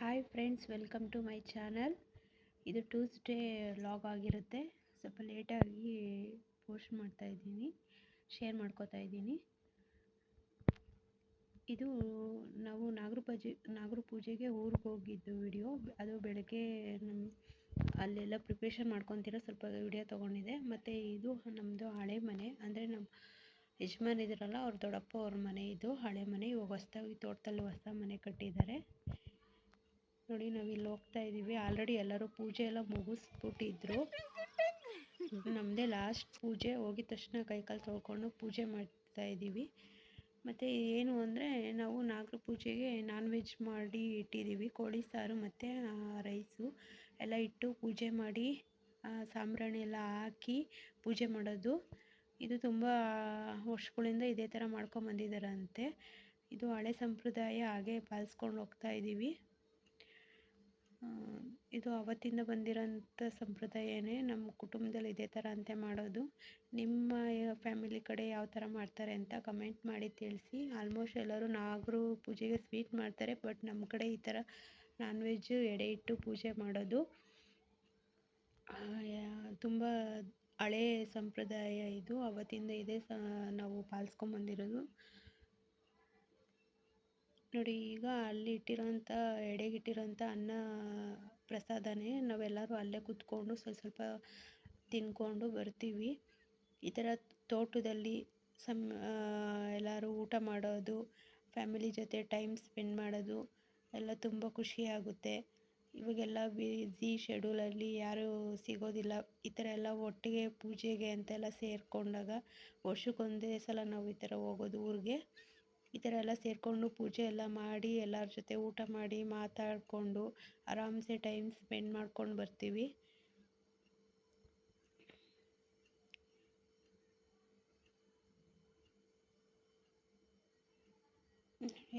Hi friends welcome to my channel ಇದು Tuesday log ಆಗಿರುತ್ತೆ. ಸ್ವಲ್ಪ ಲೇಟಾಗಿ ಪೋಸ್ಟ್ ಮಾಡ್ತಾ ಇದ್ದೀನಿ ಶೇರ್ ಮಾಡ್ಕೋತಾ ಇದ್ದೀನಿ. ಇದು ನಾವು ನಾಗರ ಪೂಜೆ, ನಾಗರ ಪೂಜೆಗೆ ಊರಿಗೆ ಹೋಗಿದ್ದು ವಿಡಿಯೋ ಅದು ಬೆಳಗ್ಗೆ ನಮ್ಮ ಅಲ್ಲೆಲ್ಲ ಪ್ರಿಪ್ರೇಷನ್ ಮಾಡ್ಕೊತಿರೋ ಸ್ವಲ್ಪ ವಿಡಿಯೋ ತೊಗೊಂಡಿದೆ ಮತ್ತು ಇದು ನಮ್ಮದು ಹಳೆ ಮನೆ. ಅಂದರೆ ನಮ್ಮ ಯಜಮಾನ್ ಇದ್ರಲ್ಲ ಅವ್ರ ದೊಡ್ಡಪ್ಪ ಅವ್ರ ಮನೆ ಇದು. ಹಳೆ ಮನೆ, ಇವಾಗ ಹೊಸ್ದಾಗಿ, ತೋಟದಲ್ಲಿ ಹೊಸ ಮನೆ ಕಟ್ಟಿದ್ದಾರೆ. ನೋಡಿ ನಾವು ಇಲ್ಲಿ ಹೋಗ್ತಾ ಇದ್ದೀವಿ ಆಲ್ರೆಡಿ ಎಲ್ಲರೂ ಪೂಜೆ ಎಲ್ಲ ಮುಗಿಸ್ಬಿಟ್ಟಿದ್ರು. ನಮ್ಮದೇ ಲಾಸ್ಟ್ ಪೂಜೆ ಹೋಗಿದ ತಕ್ಷಣ ಕೈಕಾಲು ತೊಳ್ಕೊಂಡು ಪೂಜೆ ಮಾಡ್ತಾ ಇದ್ದೀವಿ ಮತ್ತು ಏನು ಅಂದರೆ ನಾವು ನಾಗರ ಪೂಜೆಗೆ ನಾನ್ ವೆಜ್ ಮಾಡಿ ಇಟ್ಟಿದ್ದೀವಿ ಕೋಳಿ ಸಾರು ಮತ್ತು ರೈಸು ಎಲ್ಲ ಇಟ್ಟು ಪೂಜೆ ಮಾಡಿ ಸಾಂಬ್ರಾಣಿ ಎಲ್ಲ ಹಾಕಿ ಪೂಜೆ ಮಾಡೋದು. ಇದು ತುಂಬ ವರ್ಷಗಳಿಂದ ಇದೇ ಥರ ಮಾಡ್ಕೊಂಬಂದಿದ್ದಾರಂತೆ ಇದು ಹಳೆ ಸಂಪ್ರದಾಯ, ಹಾಗೆ ಪಾಲಿಸ್ಕೊಂಡು ಹೋಗ್ತಾ ಇದ್ದೀವಿ ಇದು ಅವತ್ತಿಂದ ಬಂದಿರೋಂಥ ಸಂಪ್ರದಾಯನೇ ನಮ್ಮ ಕುಟುಂಬದಲ್ಲಿ ಇದೇ ಥರ ಅಂತೆ ಮಾಡೋದು. ನಿಮ್ಮ ಫ್ಯಾಮಿಲಿ ಕಡೆ ಯಾವ ಥರ ಮಾಡ್ತಾರೆ ಅಂತ ಕಮೆಂಟ್ ಮಾಡಿ ತಿಳಿಸಿ. ಆಲ್ಮೋಸ್ಟ್ ಎಲ್ಲರೂ ನಾಗರು ಪೂಜೆಗೆ ಸ್ವೀಟ್ ಮಾಡ್ತಾರೆ ಬಟ್ ನಮ್ಮ ಕಡೆ ಈ ಥರ ನಾನ್ ವೆಜ್ ಎಡೆ ಇಟ್ಟು ಪೂಜೆ ಮಾಡೋದು ತುಂಬ ಹಳೆ ಸಂಪ್ರದಾಯ ಇದು. ಅವತ್ತಿಂದ ಇದೇ ಸ, ನಾವು ಪಾಲಿಸ್ಕೊಂಬಂದಿರೋದು. ನೋಡಿ, ಈಗ ಅಲ್ಲಿ ಇಟ್ಟಿರೋಂಥ, ಎಡೆಗಿಟ್ಟಿರೋಂಥ ಅನ್ನ ಪ್ರಸಾದನೇ ನಾವೆಲ್ಲರೂ ಅಲ್ಲೇ ಕೂತ್ಕೊಂಡು ಸ್ವಲ್ಪ ಸ್ವಲ್ಪ ತಿನ್ಕೊಂಡು ಬರ್ತೀವಿ. ಈ ಥರ ತೋಟದಲ್ಲಿ ಸಮ್ ಎಲ್ಲರೂ ಊಟ ಮಾಡೋದು, ಫ್ಯಾಮಿಲಿ ಜೊತೆ ಟೈಮ್ ಸ್ಪೆಂಡ್ ಮಾಡೋದು ಎಲ್ಲ ತುಂಬ ಖುಷಿಯಾಗುತ್ತೆ. ಇವಾಗೆಲ್ಲ ಬ್ಯುಸಿ ಶೆಡ್ಯೂಲಲ್ಲಿ ಯಾರೂ ಸಿಗೋದಿಲ್ಲ. ಈ ಥರ ಎಲ್ಲ ಒಟ್ಟಿಗೆ ಪೂಜೆಗೆ ಅಂತೆಲ್ಲ ಸೇರಿಕೊಂಡಾಗ ವರ್ಷಕ್ಕೊಂದೇ ಸಲ ನಾವು ಈ ಥರ ಹೋಗೋದು ಊರಿಗೆ. ಈ ಥರ ಎಲ್ಲ ಸೇರಿಕೊಂಡು ಪೂಜೆ ಎಲ್ಲ ಮಾಡಿ, ಎಲ್ಲರ ಜೊತೆ ಊಟ ಮಾಡಿ ಮಾತಾಡಿಕೊಂಡು ಆರಾಮ್ಸೆ ಟೈಮ್ ಸ್ಪೆಂಡ್ ಮಾಡ್ಕೊಂಡು ಬರ್ತೀವಿ.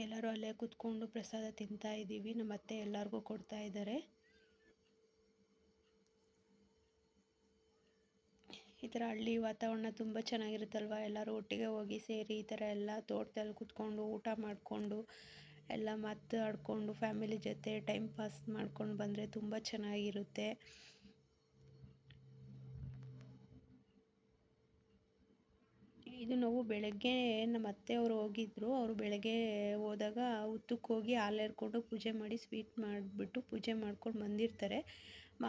ಎಲ್ಲರೂ ಅಲ್ಲೇ ಕೂತ್ಕೊಂಡು ಪ್ರಸಾದ ತಿಂತಾ ಇದ್ದೀವಿ. ನಮ್ಮ ಅತ್ತೆ ಎಲ್ಲರಿಗೂ ಕೊಡ್ತಾ ಇದ್ದಾರೆ. ಈ ಥರ ಹಳ್ಳಿ ವಾತಾವರಣ ತುಂಬ ಚೆನ್ನಾಗಿರುತ್ತಲ್ವ? ಎಲ್ಲರೂ ಒಟ್ಟಿಗೆ ಹೋಗಿ ಸೇರಿ ಈ ಥರ ಎಲ್ಲ ತೋಟದಲ್ಲಿ ಕೂತ್ಕೊಂಡು ಊಟ ಮಾಡಿಕೊಂಡು, ಎಲ್ಲ ಮಾತಾಡಿಕೊಂಡು ಫ್ಯಾಮಿಲಿ ಜೊತೆ ಟೈಮ್ ಪಾಸ್ ಮಾಡ್ಕೊಂಡು ಬಂದರೆ ತುಂಬ ಚೆನ್ನಾಗಿರುತ್ತೆ. ಇದು ನಾವು ಬೆಳಗ್ಗೆ ನಮ್ಮ ಅತ್ತೆಯವರು ಹೋಗಿದ್ರು. ಅವರು ಬೆಳಗ್ಗೆ ಹೋದಾಗ ಉತ್ತಕ್ಕೆ ಹೋಗಿ ಹಾಲು ಎರ್ಕೊಂಡು ಪೂಜೆ ಮಾಡಿ ಸ್ವೀಟ್ ಮಾಡಿಬಿಟ್ಟು ಪೂಜೆ ಮಾಡ್ಕೊಂಡು ಬಂದಿರ್ತಾರೆ.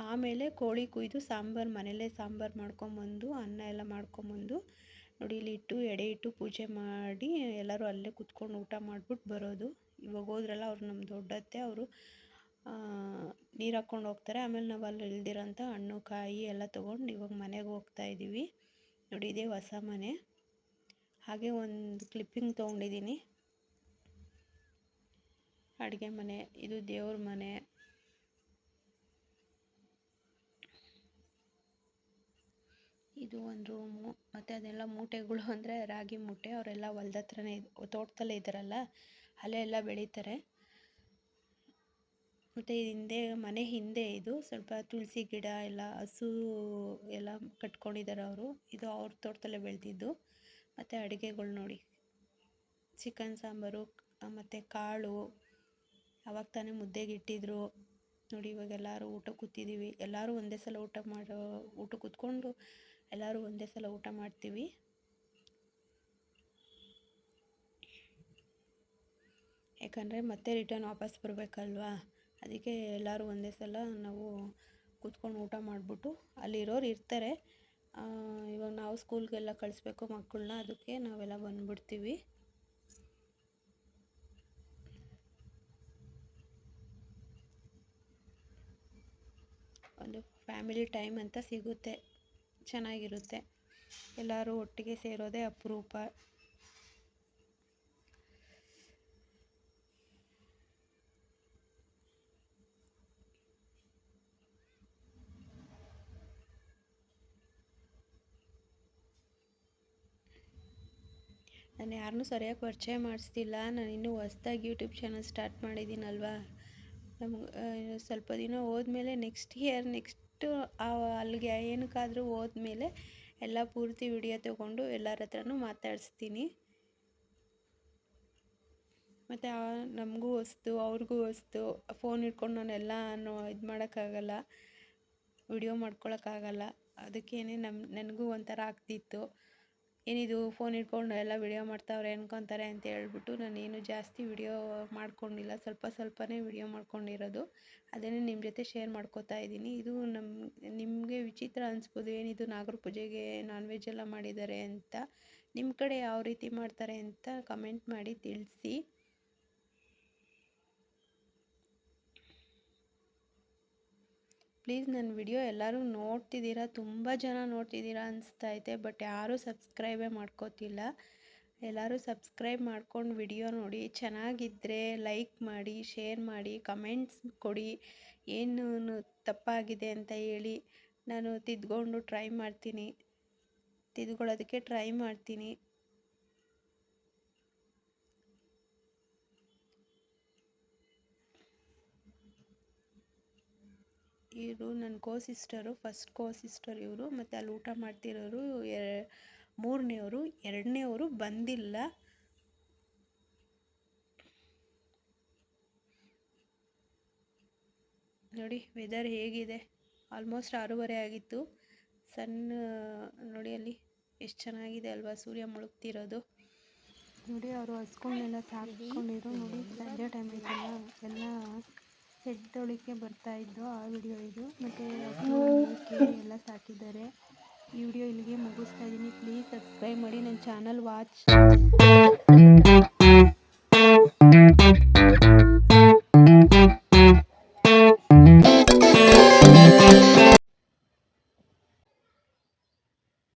ಆಮೇಲೆ ಕೋಳಿ ಕುಯ್ದು ಸಾಂಬಾರು ಮನೇಲೇ ಸಾಂಬಾರು ಮಾಡ್ಕೊಂಬಂದು, ಅನ್ನ ಎಲ್ಲ ಮಾಡ್ಕೊಂಬಂದು, ನೋಡಿ ಇಲ್ಲಿ ಇಟ್ಟು, ಎಡೆ ಇಟ್ಟು ಪೂಜೆ ಮಾಡಿ ಎಲ್ಲರೂ ಅಲ್ಲೇ ಕುತ್ಕೊಂಡು ಊಟ ಮಾಡಿಬಿಟ್ಟು ಬರೋದು. ಇವಾಗ ಹೋದ್ರಲ್ಲ ಅವ್ರು ನಮ್ಮ ದೊಡ್ಡತ್ತೆ, ಅವರು ನೀರು ಹಾಕ್ಕೊಂಡು ಹೋಗ್ತಾರೆ. ಆಮೇಲೆ ನಾವು ಅಲ್ಲಿ ಇಳ್ದಿರೋಂಥ ಹಣ್ಣು, ಕಾಯಿ ಎಲ್ಲ ತೊಗೊಂಡು ಇವಾಗ ಮನೆಗೆ ಹೋಗ್ತಾ ಇದ್ದೀವಿ ನೋಡಿ ಇದೇ ಹೊಸ ಮನೆ. ಹಾಗೆ ಒಂದು ಕ್ಲಿಪ್ಪಿಂಗ್ ತೊಗೊಂಡಿದ್ದೀನಿ. ಅಡುಗೆ ಮನೆ, ಇದು ದೇವ್ರ ಮನೆ. ಇದು ಒಂದು ರೂಮು ಮತ್ತು ಅದೆಲ್ಲ ಮೂಟೆಗಳು ಅಂದರೆ ರಾಗಿ ಮೂಟೆ, ಅವರೆಲ್ಲ ಹೊಲ್ದ ಹತ್ರನೇ ತೋಟದಲ್ಲೇ ಇದ್ದಾರಲ್ಲ, ಅಲ್ಲೇ ಎಲ್ಲ ಬೆಳೀತಾರೆ. ಮತ್ತು ಹಿಂದೆ, ಮನೆ ಹಿಂದೆ ಇದು, ಸ್ವಲ್ಪ ತುಳಸಿ ಗಿಡ, ಎಲ್ಲ ಹಸು ಎಲ್ಲ ಕಟ್ಕೊಂಡಿದ್ದಾರೆ ಅವರು. ಇದು ಅವ್ರ ತೋಟದಲ್ಲೇ ಬೆಳೆದಿದ್ದು. ಮತ್ತು ಅಡುಗೆಗಳು ನೋಡಿ. ಚಿಕನ್ ಸಾಂಬಾರು ಮತ್ತು ಕಾಳು, ಅವಾಗ ತಾನೇ ಮುದ್ದೆಗೆ ಇಟ್ಟಿದ್ರು. ನೋಡಿ ಇವಾಗ ಎಲ್ಲರೂ ಊಟ ಕೂತಿದ್ದೀವಿ. ಎಲ್ಲರೂ ಒಂದೇ ಸಲ ಊಟ ಮಾಡೋ, ಊಟ ಕೂತ್ಕೊಂಡು ಎಲ್ಲರೂ ಒಂದೇ ಸಲ ಊಟ ಮಾಡ್ತೀವಿ. ಯಾಕಂದರೆ ಮತ್ತೆ ರಿಟರ್ನ್ ವಾಪಸ್ ಬರಬೇಕಲ್ವಾ? ಅದಕ್ಕೆ ಎಲ್ಲರೂ ಒಂದೇ ಸಲ ನಾವು ಕೂತ್ಕೊಂಡು ಊಟ ಮಾಡಿಬಿಟ್ಟು ಅಲ್ಲಿರೋರು ಇರ್ತಾರೆ. ಇವಾಗ ನಾವು ಸ್ಕೂಲ್ಗೆಲ್ಲ ಕಳಿಸ್ಬೇಕು ಮಕ್ಕಳನ್ನ, ಅದಕ್ಕೆ ನಾವೆಲ್ಲ ಬಂದ್ಬಿಡ್ತೀವಿ. ಒಂದು ಫ್ಯಾಮಿಲಿ ಟೈಮ್ ಅಂತ ಸಿಗುತ್ತೆ. ಚೆನ್ನಾಗಿರುತ್ತೆ. ಎಲ್ಲರೂ ಒಟ್ಟಿಗೆ ಸೇರೋದೇ ಅಪರೂಪ. ನಾನು ಯಾರನ್ನೂ ಸರಿಯಾಗಿ ಪರಿಚಯ ಮಾಡಿಸ್ತಿಲ್ಲ. ನಾನು ಇನ್ನೂ ಹೊಸ್ದಾಗಿ ಯೂಟ್ಯೂಬ್ ಚಾನಲ್ ಸ್ಟಾರ್ಟ್ ಮಾಡಿದ್ದೀನಲ್ವಾ? ನಮ್ಗೆ ಸ್ವಲ್ಪ ದಿನ ಹೋದ್ಮೇಲೆ ನೆಕ್ಸ್ಟ್ ಇಯರ್, ನೆಕ್ಸ್ಟು ಅಲ್ಲಿಗೆ ಏನಕ್ಕಾದರೂ ಹೋದ್ಮೇಲೆ ಎಲ್ಲ ಪೂರ್ತಿ ವಿಡಿಯೋ ತಗೊಂಡು ಎಲ್ಲರ ಹತ್ರನೂ ಮಾತಾಡಿಸ್ತೀನಿ. ಮತ್ತು ನಮಗೂ ಹೊಸ್ತು, ಅವ್ರಿಗೂ ಹೊಸ್ತು ಫೋನ್ ಹಿಡ್ಕೊಂಡು ನಾನೆಲ್ಲ ಇದು ಮಾಡೋಕ್ಕಾಗಲ್ಲ, ವಿಡಿಯೋ ಮಾಡ್ಕೊಳಕ್ಕಾಗಲ್ಲ ಅದಕ್ಕೇ ನಮ್ಮ ನನಗೂ ಒಂಥರ ಆಗ್ತಿತ್ತು. ಏನಿದು ಫೋನ್ ಇಟ್ಕೊಂಡು ಎಲ್ಲ ವಿಡಿಯೋ ಮಾಡ್ತಾವ್ರೆ ಅನ್ಕೊತಾರೆ ಅಂತ ಹೇಳ್ಬಿಟ್ಟು ನಾನೇನು ಜಾಸ್ತಿ ವಿಡಿಯೋ ಮಾಡ್ಕೊಂಡಿಲ್ಲ. ಸ್ವಲ್ಪ ಸ್ವಲ್ಪನೇ ವಿಡಿಯೋ ಮಾಡ್ಕೊಂಡಿರೋದು. ಅದನ್ನೇ ನಿಮ್ಮ ಜೊತೆ ಶೇರ್ ಮಾಡ್ಕೋತಾ ಇದ್ದೀನಿ. ಇದು ನಮ್ಮ ನಿಮಗೆ ವಿಚಿತ್ರ ಅನಿಸ್ಬೋದು. ಏನಿದು ನಾಗರ ಪೂಜೆಗೆ ನಾನ್ ವೆಜ್ ಎಲ್ಲ ಮಾಡಿದ್ದಾರೆ ಅಂತ. ನಿಮ್ಮ ಕಡೆ ಯಾವ ರೀತಿ ಮಾಡ್ತಾರೆ ಅಂತ ಕಮೆಂಟ್ ಮಾಡಿ ತಿಳಿಸಿ. ಪ್ಲೀಸ್ ನನ್ನ ವಿಡಿಯೋ ಎಲ್ಲರೂ ನೋಡ್ತಿದ್ದೀರಾ, ತುಂಬ ಜನ ನೋಡ್ತಿದ್ದೀರಾ ಅನಿಸ್ತೈತೆ ಬಟ್ ಯಾರೂ ಸಬ್ಸ್ಕ್ರೈಬೇ ಮಾಡ್ಕೋತಿಲ್ಲ. ಎಲ್ಲರೂ ಸಬ್ಸ್ಕ್ರೈಬ್ ಮಾಡ್ಕೊಂಡು ವಿಡಿಯೋ ನೋಡಿ ಚೆನ್ನಾಗಿದ್ದರೆ ಲೈಕ್ ಮಾಡಿ, ಶೇರ್ ಮಾಡಿ, ಕಮೆಂಟ್ಸ್ ಕೊಡಿ, ಏನು ತಪ್ಪಾಗಿದೆ ಅಂತ ಹೇಳಿ ನಾನು ತಿದ್ಕೊಂಡು ಟ್ರೈ ಮಾಡ್ತೀನಿ, ತಿದ್ಕೊಳ್ಳೋದಕ್ಕೆ ಟ್ರೈ ಮಾಡ್ತೀನಿ. ಇವರು ನನ್ನ co sister first co sister ಇವರು, ಮತ್ತು ಅಲ್ಲಿ ಊಟ ಮಾಡ್ತಿರೋರು ಎ ಮೂರನೇವರು ಎರಡನೇವರು ಬಂದಿಲ್ಲ. ನೋಡಿ ವೆದರ್ ಹೇಗಿದೆ. ಆಲ್ಮೋಸ್ಟ್ ಆರೂವರೆ ಆಗಿತ್ತು. ಸಣ್ಣ ನೋಡಿ ಅಲ್ಲಿ ಎಷ್ಟು ಚೆನ್ನಾಗಿದೆ ಅಲ್ವಾ, ಸೂರ್ಯ ಮುಳುಗ್ತಿರೋದು. ನೋಡಿ, ಅವರು ಹಸ್ಕೊಂಡೆಲ್ಲ ಸಾಕೊಂಡಿರೋ ನೋಡಿ, ಸಂಜೆ ಟೈಮ್ ಇದೆಲ್ಲ ಎಲ್ಲ ಸೆಡ್ಡೊಳಿಕೆ ಬರ್ತಾ ಇದ್ದು ಆ ವಿಡಿಯೋ ಇದು. ಮತ್ತೆ ಎಲ್ಲ ಸಾಕಿದ್ದಾರೆ. ಈ ವಿಡಿಯೋ ಇಲ್ಲಿಗೆ ಮುಗಿಸ್ತಾ ಇದ್ದೀನಿ. ಪ್ಲೀಸ್ ಸಬ್ಸ್ಕ್ರೈಬ್ ಮಾಡಿ. ನನ್ನ ಚಾನಲ್ ವಾಚ್